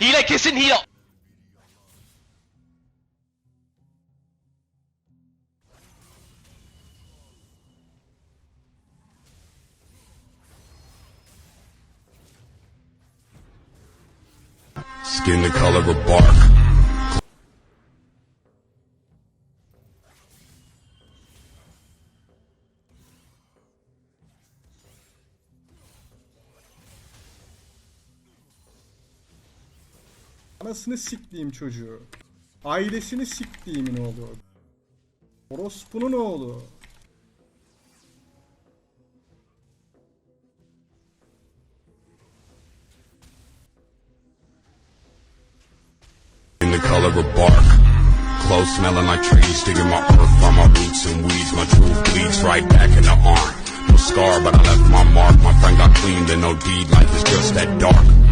Hile kesin hile. Skin the color of bark. Anasını siktiğim çocuğu. Ailesini siktiğimin oğlu. Orospu'nun oğlu. color of bark. Clothes smelling like trees, digging my earth on my roots and weeds. My truth bleeds right back in the arm. No scar, but I left my mark. My friend got clean, then no deed. Life is just that dark.